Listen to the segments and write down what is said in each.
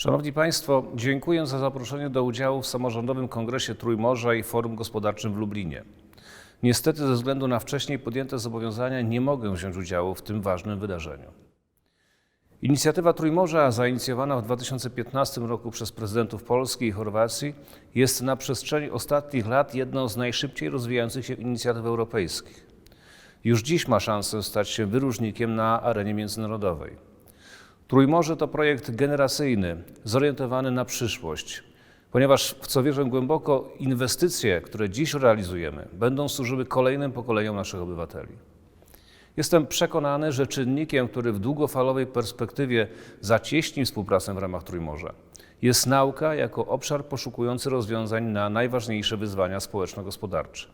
Szanowni Państwo, dziękuję za zaproszenie do udziału w samorządowym kongresie Trójmorza i Forum Gospodarczym w Lublinie. Niestety ze względu na wcześniej podjęte zobowiązania nie mogę wziąć udziału w tym ważnym wydarzeniu. Inicjatywa Trójmorza, zainicjowana w 2015 roku przez prezydentów Polski i Chorwacji, jest na przestrzeni ostatnich lat jedną z najszybciej rozwijających się inicjatyw europejskich. Już dziś ma szansę stać się wyróżnikiem na arenie międzynarodowej. Trójmorze to projekt generacyjny, zorientowany na przyszłość, ponieważ w co wierzę głęboko, inwestycje, które dziś realizujemy, będą służyły kolejnym pokoleniom naszych obywateli. Jestem przekonany, że czynnikiem, który w długofalowej perspektywie zacieśni współpracę w ramach Trójmorza, jest nauka jako obszar poszukujący rozwiązań na najważniejsze wyzwania społeczno-gospodarcze.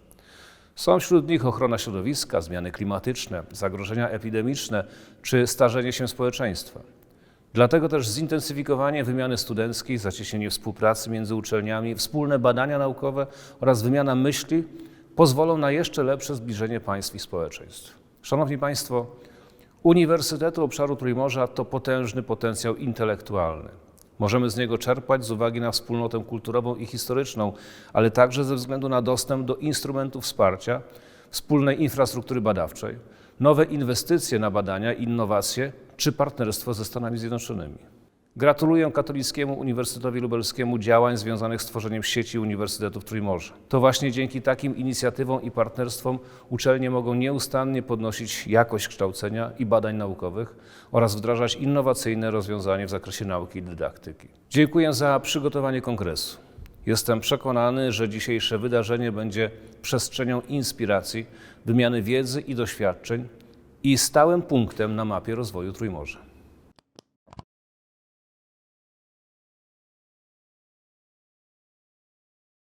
Są wśród nich ochrona środowiska, zmiany klimatyczne, zagrożenia epidemiczne czy starzenie się społeczeństwa. Dlatego też zintensyfikowanie wymiany studenckiej, zacieśnienie współpracy między uczelniami, wspólne badania naukowe oraz wymiana myśli pozwolą na jeszcze lepsze zbliżenie państw i społeczeństw. Szanowni Państwo, Uniwersytety Obszaru Trójmorza to potężny potencjał intelektualny. Możemy z niego czerpać z uwagi na wspólnotę kulturową i historyczną, ale także ze względu na dostęp do instrumentów wsparcia, wspólnej infrastruktury badawczej, nowe inwestycje na badania i innowacje czy partnerstwo ze Stanami Zjednoczonymi. Gratuluję Katolickiemu Uniwersytetowi Lubelskiemu działań związanych z tworzeniem sieci Uniwersytetów Trójmorza. To właśnie dzięki takim inicjatywom i partnerstwom uczelnie mogą nieustannie podnosić jakość kształcenia i badań naukowych oraz wdrażać innowacyjne rozwiązania w zakresie nauki i dydaktyki. Dziękuję za przygotowanie kongresu. Jestem przekonany, że dzisiejsze wydarzenie będzie przestrzenią inspiracji, wymiany wiedzy i doświadczeń i stałym punktem na mapie rozwoju Trójmorza.